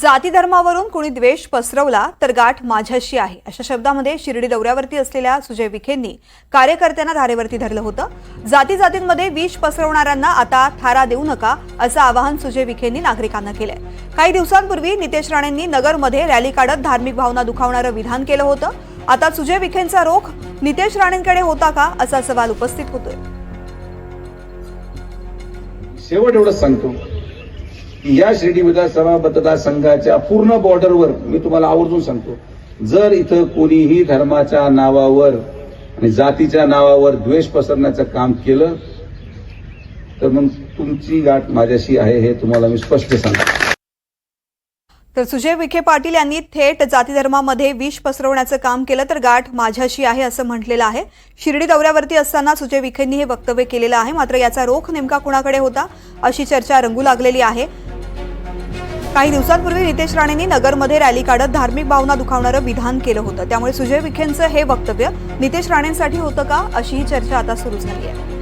जाती धर्मावरून कुणी द्वेष पसरवला तर गाठ माझ्याशी आहे. अशा शब्दामध्ये शिर्डी दौऱ्यावरती असलेल्या सुजय विखेंनी कार्यकर्त्यांना धारेवरती धरलं होतं. जाती जातींमध्ये विष पसरवणाऱ्यांना आता थारा देऊ नका असं आवाहन सुजय विखेंनी नागरिकांना केलंय. काही दिवसांपूर्वी नितेश राणेंनी नगरमध्ये रॅली काढत धार्मिक भावना दुखावणारं विधान केलं होतं. आता सुजय विखेंचा रोख नितेश राणेंकडे होता का असा सवाल उपस्थित होतोय. शेवट एवढं सांगतो. की या शिर्डी विधानसभा मतदारसंघाच्या पूर्ण बॉर्डरवर मी तुम्हाला आवर्जून सांगतो जर इथं कोणीही धर्माच्या नावावर आणि जातीच्या नावावर द्वेष पसरण्याचं काम केलं तर मग तुमची गाठ माझ्याशी आहे हे तुम्हाला मी स्पष्ट सांगतो. तर सुजय विखे पाटील यांनी थेट जाती धर्मामध्ये विष पसरवण्याचं काम केलं तर गाठ माझ्याशी आहे असं म्हटलेलं आहे. शिर्डी दौऱ्यावरती असताना सुजय विखेंनी हे वक्तव्य केलेलं आहे मात्र याचा रोख नेमका कुणाकडे होता अशी चर्चा रंगू लागलेली आहे. काही दिवसांपूर्वी नितेश राणेंनी नगरमध्ये रॅली काढत धार्मिक भावना दुखावणारं विधान केलं होतं. त्यामुळे सुजय विखेंचं हे वक्तव्य नितेश राणेंसाठी होतं का? अशी ही चर्चा आता सुरू झाली आहे.